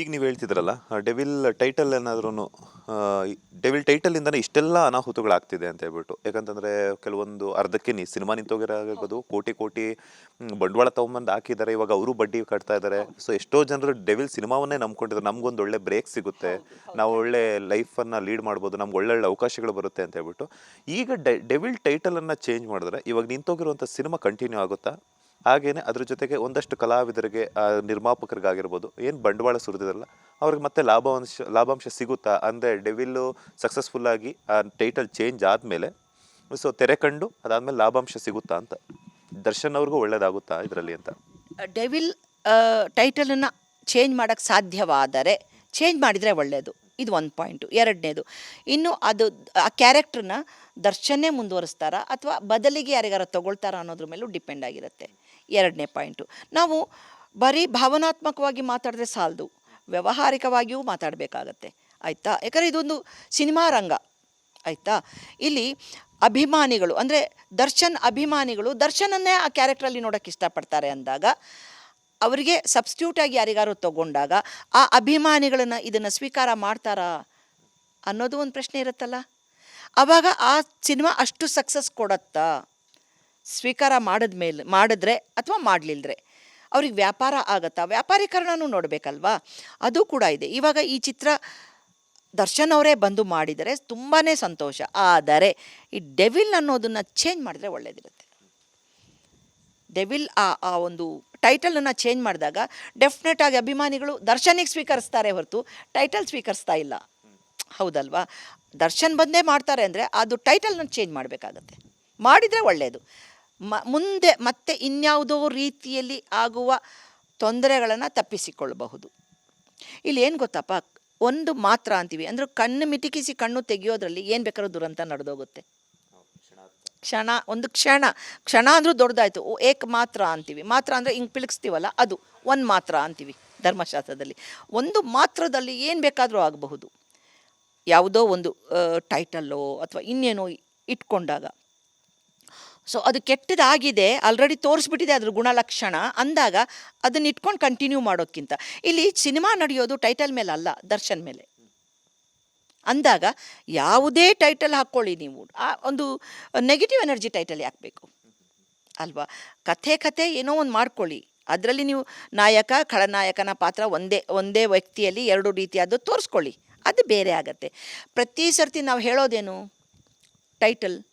ಈಗ ನೀವು ಹೇಳ್ತಿದ್ರಲ್ಲ ಡೆವಿಲ್ ಟೈಟಲ್ ಏನಾದ್ರೂ ಡೆವಿಲ್ ಟೈಟಲಿಂದನೇ ಇಷ್ಟೆಲ್ಲ ಅನಾಹುತಗಳಾಗ್ತಿದೆ ಅಂತ ಹೇಳ್ಬಿಟ್ಟು. ಯಾಕಂತಂದ್ರೆ ಕೆಲವೊಂದು ಅರ್ಧಕ್ಕೆ ನೀ ಸಿನಿಮಾ ನಿಂತೋಗಿರೋದು ಕೋಟಿ ಕೋಟಿ ಬಂಡವಾಳ ತಗೊಂಬಂದು ಹಾಕಿದ್ದಾರೆ, ಇವಾಗ ಅವರು ಬಡ್ಡಿ ಕಟ್ತಾ ಇದ್ದಾರೆ ಸೊ ಎಷ್ಟೋ ಜನರು ಡೆವಿಲ್ ಸಿನಿಮಾವನ್ನೇ ನಂಬ್ಕೊಂಡಿದ್ದಾರೆ ನಮ್ಗೊಂದು ಒಳ್ಳೆ ಬ್ರೇಕ್ ಸಿಗುತ್ತೆ. ನಾವು ಒಳ್ಳೆ ಲೈಫನ್ನು ಲೀಡ್ ಮಾಡ್ಬೋದು, ನಮ್ಗೆ ಒಳ್ಳೊಳ್ಳೆ ಅವಕಾಶಗಳು ಬರುತ್ತೆ ಅಂತ ಹೇಳ್ಬಿಟ್ಟು. ಈಗ ಡೆವಿಲ್ ಟೈಟಲನ್ನು ಚೇಂಜ್ ಮಾಡಿದ್ರೆ, ಇವಾಗ ನಿಂತೋಗಿರುವಂಥ ಸಿನಿಮಾ ಕಂಟಿನ್ಯೂ ಆಗುತ್ತಾ? ಹಾಗೇನೆ ಅದ್ರ ಜೊತೆಗೆ ಒಂದಷ್ಟು ಕಲಾವಿದರಿಗೆ ನಿರ್ಮಾಪಕರಿಗಾಗಿರ್ಬೋದು, ಏನು ಬಂಡವಾಳ ಸುರಿದಿರಲ್ಲ, ಅವ್ರಿಗೆ ಮತ್ತೆ ಲಾಭಾಂಶ ಲಾಭಾಂಶ ಸಿಗುತ್ತಾ? ಅಂದರೆ ಡೆವಿಲ್ಲು ಸಕ್ಸಸ್ಫುಲ್ ಆಗಿ, ಆ ಟೈಟಲ್ ಚೇಂಜ್ ಆದಮೇಲೆ ಸೊ ತೆರೆ ಕಂಡು ಅದಾದಮೇಲೆ ಲಾಭಾಂಶ ಸಿಗುತ್ತಾ ಅಂತ. ದರ್ಶನ್ ಅವ್ರಿಗೂ ಒಳ್ಳೇದಾಗುತ್ತಾ ಇದರಲ್ಲಿ ಅಂತ? ಡೆವಿಲ್ ಟೈಟಲನ್ನು ಚೇಂಜ್ ಮಾಡೋಕ್ಕೆ ಸಾಧ್ಯವಾದರೆ ಚೇಂಜ್ ಮಾಡಿದರೆ ಒಳ್ಳೆಯದು ಇದು ಒಂದು ಪಾಯಿಂಟು ಎರಡನೇದು. ಇನ್ನು ಅದು, ಆ ಕ್ಯಾರೆಕ್ಟ್ರನ್ನ ದರ್ಶನೇ ಮುಂದುವರಿಸ್ತಾರಾ? ಅಥವಾ ಬದಲಿಗೆ ಯಾರಿಗಾರ ತಗೊಳ್ತಾರಾ ಅನ್ನೋದ್ರ ಮೇಲೂ ಡಿಪೆಂಡ್ ಆಗಿರುತ್ತೆ. ಎರಡನೇ ಪಾಯಿಂಟು. ನಾವು ಬರೀ ಭಾವನಾತ್ಮಕವಾಗಿ ಮಾತಾಡಿದ್ರೆ ಸಾಲದು, ವ್ಯಾವಹಾರಿಕವಾಗಿಯೂ ಮಾತಾಡಬೇಕಾಗತ್ತೆ. ಆಯಿತಾ? ಯಾಕಂದರೆ ಇದೊಂದು ಸಿನಿಮಾ ರಂಗ. ಆಯಿತಾ? ಇಲ್ಲಿ ಅಭಿಮಾನಿಗಳು, ಅಂದರೆ ದರ್ಶನ್ ಅಭಿಮಾನಿಗಳು, ದರ್ಶನನ್ನೇ ಆ ಕ್ಯಾರೆಕ್ಟ್ರಲ್ಲಿ ನೋಡೋಕ್ಕೆ ಇಷ್ಟಪಡ್ತಾರೆ ಅಂದಾಗ, ಅವರಿಗೆ ಸಬ್ಸ್ಟ್ಯೂಟಾಗಿ ಯಾರಿಗಾರು ತಗೊಂಡಾಗ ಆ ಅಭಿಮಾನಿಗಳನ್ನು ಇದನ್ನು ಸ್ವೀಕಾರ ಮಾಡ್ತಾರಾ ಅನ್ನೋದು ಒಂದು ಪ್ರಶ್ನೆ ಇರುತ್ತಲ್ಲ? ಆವಾಗ ಆ ಸಿನಿಮಾ ಅಷ್ಟು ಸಕ್ಸಸ್ ಕೊಡತ್ತಾ? ಸ್ವೀಕಾರ ಮಾಡಿದ್ಮೇಲೆ ಮಾಡಿದ್ರೆ ಅಥವಾ ಮಾಡಲಿಲ್ಲದ್ರೆ ಅವ್ರಿಗೆ ವ್ಯಾಪಾರ ಆಗತ್ತಾ? ವ್ಯಾಪಾರೀಕರಣನೂ ನೋಡಬೇಕಲ್ವಾ? ಅದು ಕೂಡ ಇದೆ. ಇವಾಗ ಈ ಚಿತ್ರ ದರ್ಶನ್ ಅವರೇ ಬಂದು ಮಾಡಿದರೆ ತುಂಬಾ ಸಂತೋಷ. ಆದರೆ ಈ ಡೆವಿಲ್ ಅನ್ನೋದನ್ನು ಚೇಂಜ್ ಮಾಡಿದ್ರೆ ಒಳ್ಳೇದಿರುತ್ತೆ. ಡೆವಿಲ್ ಆ ಆ ಒಂದು ಟೈಟಲನ್ನು ಚೇಂಜ್ ಮಾಡಿದಾಗ ಡೆಫಿನೆಟ್ ಆಗಿ ಅಭಿಮಾನಿಗಳು ದರ್ಶನಿಗೆ ಸ್ವೀಕರಿಸ್ತಾರೆ ಹೊರತು ಟೈಟಲ್ ಸ್ವೀಕರಿಸ್ತಾ ಇಲ್ಲ. ಹೌದಲ್ವಾ? ದರ್ಶನ್ ಬಂದೇ ಮಾಡ್ತಾರೆ ಅಂದರೆ ಅದು ಟೈಟಲ್ನ ಚೇಂಜ್ ಮಾಡಬೇಕಾಗತ್ತೆ. ಮಾಡಿದರೆ ಒಳ್ಳೆಯದು ಮ, ಮುಂದೆ ಮತ್ತೆ ಇನ್ಯಾವುದೋ ರೀತಿಯಲ್ಲಿ ಆಗುವ ತೊಂದರೆಗಳನ್ನು ತಪ್ಪಿಸಿಕೊಳ್ಳಬಹುದು. ಇಲ್ಲಿ ಏನು ಗೊತ್ತಪ್ಪ? ಒಂದು ಮಾತ್ರ ಅಂತೀವಿ. ಅಂದರೆ ಕಣ್ಣು ಮಿಟಿಕಿಸಿ ಕಣ್ಣು ತೆಗೆಯೋದ್ರಲ್ಲಿ ಏನು ಬೇಕಾದ್ರೂ ದುರಂತ ನಡೆದೋಗುತ್ತೆ. ಕ್ಷಣ, ಒಂದು ಕ್ಷಣ. ಕ್ಷಣ ಅಂದರೂ ದೊಡ್ಡದಾಯಿತು. ಏಕ ಮಾತ್ರ ಅಂತೀವಿ. ಮಾತ್ರ ಅಂದರೆ ಹಿಂಗೆ ಪಿಳಿಸ್ತೀವಲ್ಲ ಅದು. ಒಂದು ಮಾತ್ರ ಅಂತೀವಿ ಧರ್ಮಶಾಸ್ತ್ರದಲ್ಲಿ. ಒಂದು ಮಾತ್ರದಲ್ಲಿ ಏನು ಬೇಕಾದರೂ ಆಗಬಹುದು. ಯಾವುದೋ ಒಂದು ಟೈಟಲ್ಲೋ ಅಥವಾ ಇನ್ನೇನೋ ಇಟ್ಕೊಂಡಾಗ. ಸೊ ಅದು ಕೆಟ್ಟದಾಗಿದೆ ಆಲ್ರೆಡಿ ತೋರಿಸ್ಬಿಟ್ಟಿದೆ ಅದ್ರ ಗುಣಲಕ್ಷಣ ಅಂದಾಗ ಅದನ್ನ ಇಟ್ಕೊಂಡು ಕಂಟಿನ್ಯೂ ಮಾಡೋಕ್ಕಿಂತ ಇಲ್ಲಿ ಸಿನಿಮಾ ನಡೆಯೋದು ಟೈಟಲ್ ಮೇಲೆ ಅಲ್ಲ, ದರ್ಶನ್ ಮೇಲೆ. ಅಂದಾಗ ಯಾವುದೇ ಟೈಟಲ್ ಹಾಕ್ಕೊಳ್ಳಿ ನೀವು. ಆ ಒಂದು ನೆಗೆಟಿವ್ ಎನರ್ಜಿ ಟೈಟಲ್ ಯಾಕೆ ಬೇಕು? ಅಲ್ವಾ? ಕಥೆ ಕಥೆ ಏನೋ ಒಂದು ಮಾಡ್ಕೊಳ್ಳಿ. ಅದರಲ್ಲಿ ನೀವು ನಾಯಕ, ಖಳನಾಯಕನ ಪಾತ್ರ ಒಂದೇ ಒಂದೇ ವ್ಯಕ್ತಿಯಲ್ಲಿ ಎರಡು ರೀತಿಯಾದ್ದು ತೋರಿಸ್ಕೊಳ್ಳಿ. ಅದು ಬೇರೆ ಆಗತ್ತೆ. ಪ್ರತಿ ಸರ್ತಿ ನಾವು ಹೇಳೋದೇನು? ಟೈಟಲ್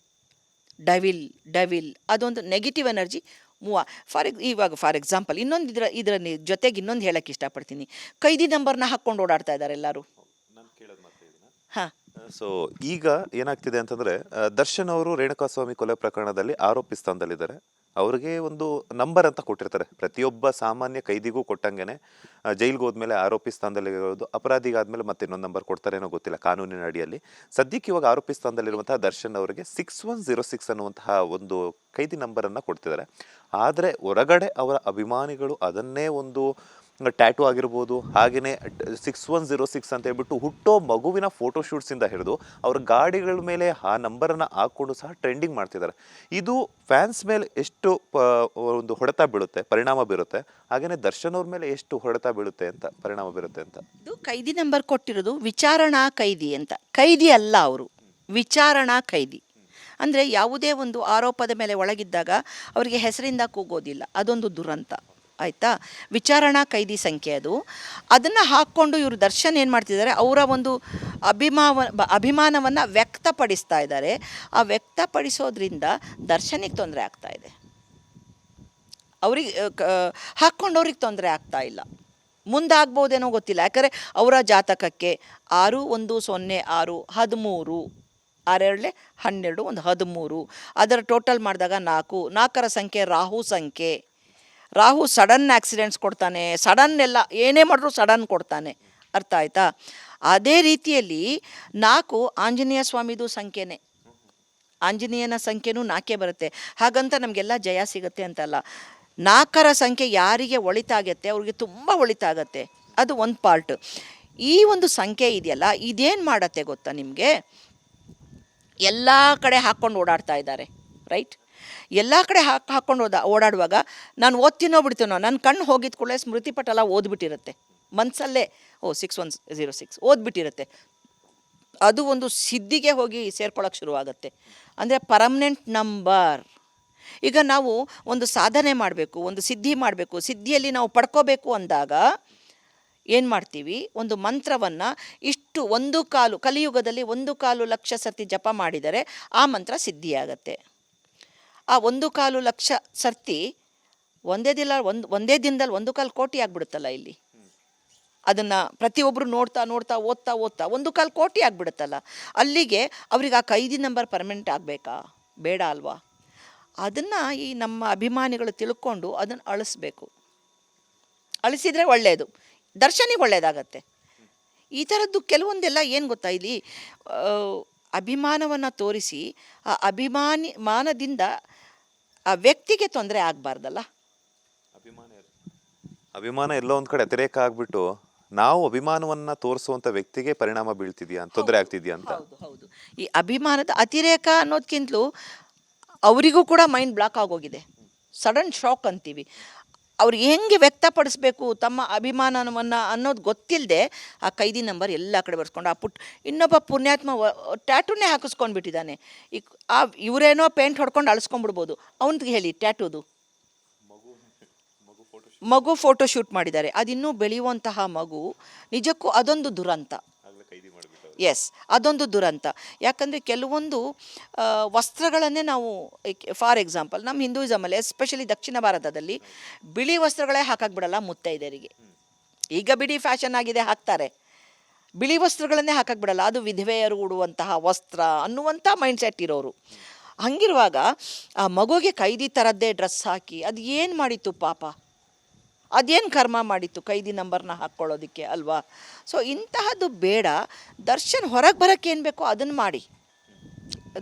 ಡವಿಲ್ ಡವಿಲ್ ಅದೊಂದು ನೆಗೆಟಿವ್ ಎನರ್ಜಿ ಮೂವ ಫಾರ್ ಎಕ್ ಇವಾಗ ಫಾರ್ ಎಕ್ಸಾಂಪಲ್ ಇನ್ನೊಂದು ಇದರ ಇದರ ಜೊತೆಗೆ ಇನ್ನೊಂದು ಹೇಳಕ್ಕೆ ಇಷ್ಟಪಡ್ತೀನಿ. ಕೈದಿ ನಂಬರ್ನ ಹಾಕ್ಕೊಂಡು ಓಡಾಡ್ತಾ ಇದ್ದಾರೆ ಎಲ್ಲರೂ. ಹಾಂ. ಸೊ ಈಗ ಏನಾಗ್ತಿದೆ ಅಂತಂದ್ರೆ ದರ್ಶನ್ ಅವರು ರೇಣುಕಾಸ್ವಾಮಿ ಕೊಲೆ ಪ್ರಕರಣದಲ್ಲಿ ಆರೋಪಿ ಸ್ಥಾನದಲ್ಲಿದ್ದಾರೆ. ಅವ್ರಿಗೆ ಒಂದು ನಂಬರ್ ಅಂತ ಕೊಟ್ಟಿರ್ತಾರೆ. ಪ್ರತಿಯೊಬ್ಬ ಸಾಮಾನ್ಯ ಕೈದಿಗೂ ಕೊಟ್ಟಂಗೆ ಜೈಲ್ಗೆ ಹೋದ್ಮೇಲೆ ಆರೋಪಿ ಸ್ಥಾನದಲ್ಲಿ ಇರೋದು ಅಪರಾಧಿಗೆ ಆದ್ಮೇಲೆ ಮತ್ತೆ ಇನ್ನೊಂದು ನಂಬರ್ ಕೊಡ್ತಾರೇನೋ ಗೊತ್ತಿಲ್ಲ ಕಾನೂನಿನ ಅಡಿಯಲ್ಲಿ. ಸದ್ಯಕ್ಕೆ ಇವಾಗ ಆರೋಪಿ ಸ್ಥಾನದಲ್ಲಿರುವಂತಹ ದರ್ಶನ್ ಅವರಿಗೆ ಸಿಕ್ಸ್ ಒನ್ ಜೀರೋ ಸಿಕ್ಸ್ ಅನ್ನುವಂತಹ ಒಂದು ಕೈದಿ ನಂಬರನ್ನು ಕೊಡ್ತಿದ್ದಾರೆ. ಆದರೆ ಹೊರಗಡೆ ಅವರ ಅಭಿಮಾನಿಗಳು ಅದನ್ನೇ ಒಂದು ಟ್ಯಾಟು ಆಗಿರ್ಬೋದು ಹಾಗೆಯೇ ಸಿಕ್ಸ್ ಒನ್ ಜೀರೋ ಸಿಕ್ಸ್ ಅಂತ ಹೇಳ್ಬಿಟ್ಟು ಹುಟ್ಟೋ ಮಗುವಿನ ಫೋಟೋ ಶೂಟ್ಸಿಂದ ಹಿಡಿದು ಅವ್ರ ಗಾಡಿಗಳ ಮೇಲೆ ಆ ನಂಬರನ್ನು ಹಾಕ್ಕೊಂಡು ಸಹ ಟ್ರೆಂಡಿಂಗ್ ಮಾಡ್ತಿದ್ದಾರೆ. ಇದು ಫ್ಯಾನ್ಸ್ ಮೇಲೆ ಎಷ್ಟು ಒಂದು ಹೊಡೆತ ಬೀಳುತ್ತೆ, ಪರಿಣಾಮ ಬೀರುತ್ತೆ? ಹಾಗೆಯೇ ದರ್ಶನ್ ಅವ್ರ ಮೇಲೆ ಎಷ್ಟು ಹೊಡೆತ ಬೀಳುತ್ತೆ ಅಂತ, ಪರಿಣಾಮ ಬೀರುತ್ತೆ ಅಂತ? ಇದು ಕೈದಿ ನಂಬರ್ ಕೊಟ್ಟಿರೋದು ವಿಚಾರಣಾ ಕೈದಿ ಅಂತ. ಕೈದಿ ಅಲ್ಲ ಅವರು, ವಿಚಾರಣಾ ಕೈದಿ. ಅಂದರೆ ಯಾವುದೇ ಒಂದು ಆರೋಪದ ಮೇಲೆ ಒಳಗಿದ್ದಾಗ ಅವರಿಗೆ ಹೆಸರಿಂದ ಕೂಗೋದಿಲ್ಲ, ಅದೊಂದು ದುರಂತ. ಆಯಿತಾ? ವಿಚಾರಣಾ ಕೈದಿ ಸಂಖ್ಯೆ ಅದು. ಅದನ್ನು ಹಾಕ್ಕೊಂಡು ಇವರು ದರ್ಶನ್ ಏನು ಮಾಡ್ತಿದ್ದಾರೆ, ಅವರ ಒಂದು ಅಭಿಮಾವ, ಅಭಿಮಾನವನ್ನು ವ್ಯಕ್ತಪಡಿಸ್ತಾ ಇದ್ದಾರೆ. ಆ ವ್ಯಕ್ತಪಡಿಸೋದ್ರಿಂದ ದರ್ಶನಿಗೆ ತೊಂದರೆ ಆಗ್ತಾ ಇದೆ. ಅವ್ರಿಗೆ ಹಾಕ್ಕೊಂಡವ್ರಿಗೆ ತೊಂದರೆ ಆಗ್ತಾ ಇಲ್ಲ. ಮುಂದಾಗ್ಬೋದೇನೋ ಗೊತ್ತಿಲ್ಲ. ಯಾಕಂದರೆ ಅವರ ಜಾತಕಕ್ಕೆ ಆರು ಒಂದು ಸೊನ್ನೆ ಆರು ಹದಿಮೂರು, ಆರೆರಡಲೆ ಹನ್ನೆರಡು ಒಂದು ಹದಿಮೂರು. ಅದರ ಟೋಟಲ್ ಮಾಡಿದಾಗ ನಾಲ್ಕು. ನಾಲ್ಕರ ಸಂಖ್ಯೆ ರಾಹು ಸಂಖ್ಯೆ. ರಾಹು ಸಡನ್ ಆಕ್ಸಿಡೆಂಟ್ಸ್ ಕೊಡ್ತಾನೆ, ಸಡನ್ ಎಲ್ಲ ಏನೇ ಮಾಡಿದ್ರು ಸಡನ್ ಕೊಡ್ತಾನೆ. ಅರ್ಥ ಆಯ್ತಾ? ಅದೇ ರೀತಿಯಲ್ಲಿ ನಾಲ್ಕು ಆಂಜನೇಯ ಸ್ವಾಮಿದು ಸಂಖ್ಯೆನೇ. ಆಂಜನೇಯನ ಸಂಖ್ಯೆನೂ ನಾಲ್ಕೇ ಬರುತ್ತೆ. ಹಾಗಂತ ನಮಗೆಲ್ಲ ಜಯ ಸಿಗುತ್ತೆ ಅಂತಲ್ಲ. ನಾಲ್ಕರ ಸಂಖ್ಯೆ ಯಾರಿಗೆ ಒಳಿತಾಗತ್ತೆ, ಅವ್ರಿಗೆ ತುಂಬ ಒಳಿತಾಗತ್ತೆ. ಅದು ಒಂದು ಪಾರ್ಟ್. ಈ ಒಂದು ಸಂಖ್ಯೆ ಇದೆಯಲ್ಲ, ಇದೇನು ಮಾಡತ್ತೆ ಗೊತ್ತಾ ನಿಮಗೆ? ಎಲ್ಲ ಕಡೆ ಹಾಕ್ಕೊಂಡು ಓಡಾಡ್ತಾ ಇದ್ದಾರೆ, ರೈಟ್? ಎಲ್ಲ ಕಡೆ ಹಾಕಿ ಹಾಕ್ಕೊಂಡು ಹೋದ ಓಡಾಡುವಾಗ ನಾನು ಓದ್ತೀನೋ ಬಿಡ್ತೀನೋ ನನ್ನ ಕಣ್ಣು ಹೋಗಿದ ಕೂಡಲೇ ಸ್ಮೃತಿ ಪಟಲ ಓದ್ಬಿಟ್ಟಿರುತ್ತೆ. ಮನಸ್ಸಲ್ಲೇ O six one zero six ಓದ್ಬಿಟ್ಟಿರುತ್ತೆ. ಅದು ಒಂದು ಸಿದ್ಧಿಗೆ ಹೋಗಿ ಸೇರ್ಕೊಳ್ಳೋಕೆ ಶುರುವಾಗುತ್ತೆ. ಅಂದರೆ ಪರ್ಮನೆಂಟ್ ನಂಬರ್. ಈಗ ನಾವು ಒಂದು ಸಾಧನೆ ಮಾಡಬೇಕು, ಒಂದು ಸಿದ್ಧಿ ಮಾಡಬೇಕು, ಸಿದ್ಧಿಯಲ್ಲಿ ನಾವು ಪಡ್ಕೋಬೇಕು ಅಂದಾಗ ಏನು ಮಾಡ್ತೀವಿ? ಒಂದು ಮಂತ್ರವನ್ನು ಇಷ್ಟು ಒಂದು ಕಾಲು, ಕಲಿಯುಗದಲ್ಲಿ ಒಂದು ಕಾಲು ಲಕ್ಷ ಸತಿ ಜಪ ಮಾಡಿದರೆ ಆ ಮಂತ್ರ ಸಿದ್ಧಿಯಾಗತ್ತೆ. ಆ ಒಂದು ಕಾಲು ಲಕ್ಷ ಸರ್ತಿ ಒಂದೇ ದಿನ, ಒಂದು, ಒಂದೇ ದಿನದಲ್ಲಿ ಒಂದು ಕಾಲು ಕೋಟಿ ಆಗ್ಬಿಡುತ್ತಲ್ಲ ಇಲ್ಲಿ. ಅದನ್ನು ಪ್ರತಿಯೊಬ್ಬರು ನೋಡ್ತಾ ನೋಡ್ತಾ, ಓದ್ತಾ ಓದ್ತಾ ಒಂದು ಕಾಲು ಕೋಟಿ ಆಗಿಬಿಡುತ್ತಲ್ಲ. ಅಲ್ಲಿಗೆ ಅವ್ರಿಗೆ ಆ ಕೈದಿ ನಂಬರ್ ಪರ್ಮನೆಂಟ್ ಆಗಬೇಕಾ? ಬೇಡ ಅಲ್ವಾ? ಅದನ್ನು ಈ ನಮ್ಮ ಅಭಿಮಾನಿಗಳು ತಿಳ್ಕೊಂಡು ಅದನ್ನು ಅಳಿಸ್ಬೇಕು. ಅಳಿಸಿದರೆ ಒಳ್ಳೆಯದು ದರ್ಶನಿಗೆ ಒಳ್ಳೆಯದಾಗತ್ತೆ ಈ ಥರದ್ದು ಕೆಲವೊಂದೆಲ್ಲ ಏನು ಗೊತ್ತಾ ಇಲ್ಲಿ? ಅಭಿಮಾನವನ್ನು ತೋರಿಸಿ ಆ ಅಭಿಮಾನಿ, ಮಾನದಿಂದ ಆ ವ್ಯಕ್ತಿಗೆ ತೊಂದರೆ ಆಗಬಾರ್ದಲ್ಲ. ಅಭಿಮಾನ ಅಭಿಮಾನ ಎಲ್ಲೋ ಒಂದು ಕಡೆ ಅತಿರೇಕ ಆಗ್ಬಿಟ್ಟು ನಾವು ಅಭಿಮಾನವನ್ನ ತೋರಿಸುವಂತ ವ್ಯಕ್ತಿಗೆ ಪರಿಣಾಮ ಬೀಳ್ತಿದ್ಯಾ? ಅಂತ ತೊಂದರೆ ಆಗ್ತಿದ್ಯಾ ಅಂತ. ಹೌದು ಹೌದು. ಈ ಅಭಿಮಾನದ ಅತಿರೇಕ ಅನ್ನೋದಕ್ಕಿಂತಲೂ ಅವರಿಗೂ ಕೂಡ ಮೈಂಡ್ ಬ್ಲಾಕ್ ಆಗೋಗಿದೆ. ಸಡನ್ ಶಾಕ್ ಅಂತೀವಿ. ಅವ್ರಿಗೆ ಹೆಂಗೆ ವ್ಯಕ್ತಪಡಿಸ್ಬೇಕು ತಮ್ಮ ಅಭಿಮಾನವನ್ನು ಅನ್ನೋದು ಗೊತ್ತಿಲ್ಲದೆ ಆ ಕೈದಿ ನಂಬರ್ ಎಲ್ಲ ಕಡೆ ಬರ್ಸ್ಕೊಂಡು ಆ ಪುಟ್ ಇನ್ನೊಬ್ಬ ಪುಣ್ಯಾತ್ಮ ಟ್ಯಾಟೂನೇ ಹಾಕಿಸ್ಕೊಂಡು ಬಿಟ್ಟಿದ್ದಾನೆ ಈ ಆ ಇವರೇನೋ ಪೇಂಟ್ ಹೊಡ್ಕೊಂಡು ಅಳಿಸ್ಕೊಂಡ್ಬಿಡ್ಬೋದು. ಅವನಿಗೆ ಹೇಳಿ ಟ್ಯಾಟೂದು. ಮಗು ಫೋಟೋ ಶೂಟ್ ಮಾಡಿದ್ದಾರೆ. ಅದಿನ್ನೂ ಬೆಳೆಯುವಂತಹ ಮಗು ನಿಜಕ್ಕೂ ಅದೊಂದು ದುರಂತ. ಎಸ್ ಅದೊಂದು ದುರಂತ. ಯಾಕಂದರೆ ಕೆಲವೊಂದು ವಸ್ತ್ರಗಳನ್ನೇ ನಾವು ಫಾರ್ ಎಕ್ಸಾಂಪಲ್ ನಮ್ಮ ಹಿಂದೂಯಿಸಮಲ್ಲಿ ಎಸ್ಪೆಷಲಿ ದಕ್ಷಿಣ ಭಾರತದಲ್ಲಿ, ಬಿಳಿ ವಸ್ತ್ರಗಳೇ ಹಾಕಕ್ಕೆ ಮುತ್ತೈದೆಯರಿಗೆ. ಈಗ ಬಿಡಿ ಫ್ಯಾಷನ್ ಆಗಿದೆ, ಹಾಕ್ತಾರೆ. ಬಿಳಿ ವಸ್ತ್ರಗಳನ್ನೇ ಹಾಕಕ್ಕೆ ಅದು ವಿಧವೆಯರು ಉಡುವಂತಹ ವಸ್ತ್ರ ಅನ್ನುವಂಥ ಮೈಂಡ್ ಸೆಟ್ ಇರೋರು. ಹಂಗಿರುವಾಗ, ಆ ಮಗುಗೆ ಕೈದಿ ಥರದ್ದೇ ಡ್ರೆಸ್ ಹಾಕಿ, ಅದು ಏನು ಮಾಡಿತ್ತು ಪಾಪ? ಅದೇನು ಕರ್ಮ ಮಾಡಿತ್ತು? ಕೈದಿ ನಂಬರ್ನ ಹಾಕ್ಕೊಳ್ಳೋದಕ್ಕೆ ಅಲ್ವಾ? ಸೊ ಇಂತಹದ್ದು ಬೇಡ. ದರ್ಶನ್ ಹೊರಗೆ ಬರೋಕ್ಕೆ ಏನು ಬೇಕೋ ಅದನ್ನು ಮಾಡಿ.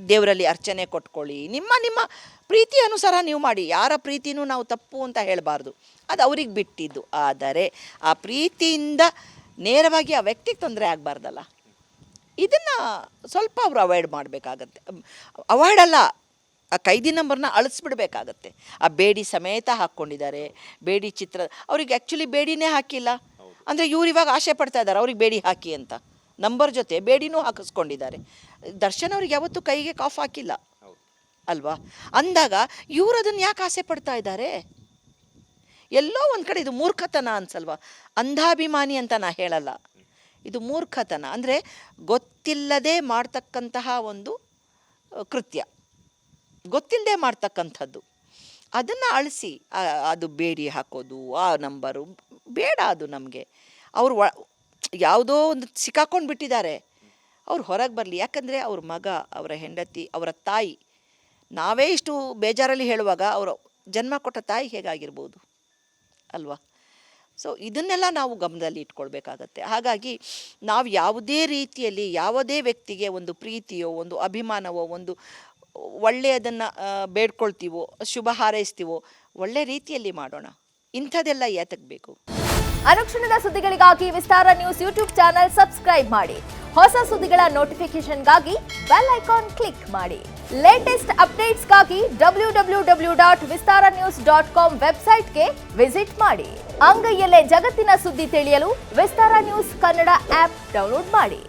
ದೇವರಲ್ಲಿ ಅರ್ಚನೆ ಕೊಟ್ಕೊಳ್ಳಿ. ನಿಮ್ಮ ನಿಮ್ಮ ಪ್ರೀತಿ ಅನುಸಾರ ನೀವು ಮಾಡಿ. ಯಾರ ಪ್ರೀತಿನೂ ನಾವು ತಪ್ಪು ಅಂತ ಹೇಳಬಾರ್ದು. ಅದು ಅವ್ರಿಗೆ ಬಿಟ್ಟಿದ್ದು. ಆದರೆ ಆ ಪ್ರೀತಿಯಿಂದ ನೇರವಾಗಿ ಆ ವ್ಯಕ್ತಿಗೆ ತೊಂದರೆ ಆಗಬಾರ್ದಲ್ಲ. ಇದನ್ನು ಸ್ವಲ್ಪ ಅವರು ಅವಾಯ್ಡ್ ಮಾಡಬೇಕಾಗತ್ತೆ. ಅವಾಯ್ಡ್ ಅಲ್ಲ. ಆ ಕೈದಿ ನಂಬರ್ನ ಅಳಿಸ್ಬಿಡ್ಬೇಕಾಗತ್ತೆ. ಆ ಬೇಡಿ ಸಮೇತ ಹಾಕ್ಕೊಂಡಿದ್ದಾರೆ, ಬೇಡಿ ಚಿತ್ರ, ಅವ್ರಿಗೆ ಆ್ಯಕ್ಚುಲಿ ಬೇಡಿನೇ ಹಾಕಿಲ್ಲ. ಅಂದರೆ ಇವ್ರು ಇವಾಗ ಆಸೆ ಪಡ್ತಾ ಇದ್ದಾರೆ, ಅವ್ರಿಗೆ ಬೇಡಿ ಹಾಕಿ ಅಂತ. ನಂಬರ್ ಜೊತೆ ಬೇಡಿನೂ ಹಾಕಿಸ್ಕೊಂಡಿದ್ದಾರೆ. ದರ್ಶನ್ ಅವ್ರಿಗೆ ಯಾವತ್ತೂ ಕೈಗೆ ಕಾಫ್ ಹಾಕಿಲ್ಲ. ಅಲ್ವಾ? ಅಂದಾಗ ಇವ್ರು ಅದನ್ನು ಯಾಕೆ ಆಸೆ ಪಡ್ತಾ ಇದ್ದಾರೆ? ಎಲ್ಲೋ ಒಂದು ಕಡೆ ಇದು ಮೂರ್ಖತನ ಅನ್ಸಲ್ವಾ? ಅಂಧಾಭಿಮಾನಿ ಅಂತ ನಾ ಹೇಳಲ್ಲ. ಇದು ಮೂರ್ಖತನ. ಅಂದರೆ ಗೊತ್ತಿಲ್ಲದೆ ಮಾಡ್ತಕ್ಕಂತಹ ಒಂದು ಕೃತ್ಯ. ಗೊತ್ತಿಲ್ಲದೆ ಮಾಡ್ತಕ್ಕಂಥದ್ದು. ಅದನ್ನು ಅಳಿಸಿ ಅದು ಬೇಡಿ ಹಾಕೋದು, ಆ ನಂಬರು ಬೇಡ ಅದು ನಮಗೆ. ಅವರು ಯಾವುದೋ ಒಂದು ಸಿಕ್ಕಾಕೊಂಡು ಬಿಟ್ಟಿದ್ದಾರೆ. ಅವ್ರು ಹೊರಗೆ ಬರಲಿ. ಯಾಕಂದರೆ ಅವ್ರ ಮಗ, ಅವರ ಹೆಂಡತಿ, ಅವರ ತಾಯಿ, ನಾವೇ ಇಷ್ಟು ಬೇಜಾರಲ್ಲಿ ಹೇಳುವಾಗ ಅವರು ಜನ್ಮ ಕೊಟ್ಟ ತಾಯಿ ಹೇಗಾಗಿರ್ಬೋದು? ಅಲ್ವಾ? ಸೊ ಇದನ್ನೆಲ್ಲ ನಾವು ಗಮನದಲ್ಲಿ ಇಟ್ಕೊಳ್ಬೇಕಾಗತ್ತೆ. ಹಾಗಾಗಿ ನಾವು ಯಾವುದೇ ರೀತಿಯಲ್ಲಿ, ಯಾವುದೇ ವ್ಯಕ್ತಿಗೆ ಒಂದು ಪ್ರೀತಿಯೋ, ಒಂದು ಅಭಿಮಾನವೋ, ಒಂದು ಒಳ್ಳೆಯದನ್ನು ಬೇಡ್ಕೊಳ್ತೀವೋ, ಶುಭ ಹಾರೈಸ್ತೀವೋ, ಒಳ್ಳೆ ರೀತಿಯಲ್ಲಿ ಮಾಡೋಣ. ಇಂಥದ್ದೆಲ್ಲ ಏತಕ್ಕೆ ಬೇಕು ಅನುಕ್ಷಣದ ಸುದ್ದಿಗಳಿಗಾಗಿ Vistara news YouTube channel subscribe ಮಾಡಿ. ಹೊಸ ಸುದ್ದಿಗಳ ನೋಟಿಫಿಕೇಶನ್ಗಾಗಿ ಬೆಲ್ ಐಕಾನ್ ಕ್ಲಿಕ್ ಮಾಡಿ. Latest ಅಪ್ಡೇಟ್ಸ್ಗಾಗಿ W W W dot Vistara news dot com ವೆಬ್ಸೈಟ್ಗೆ ವಿಸಿಟ್ ಮಾಡಿ. ಅಂಗೈಯಲ್ಲೇ ಜಗತ್ತಿನ ಸುದ್ದಿ ತಿಳಿಯಲು Vistara news Kannada app download ಮಾಡಿ.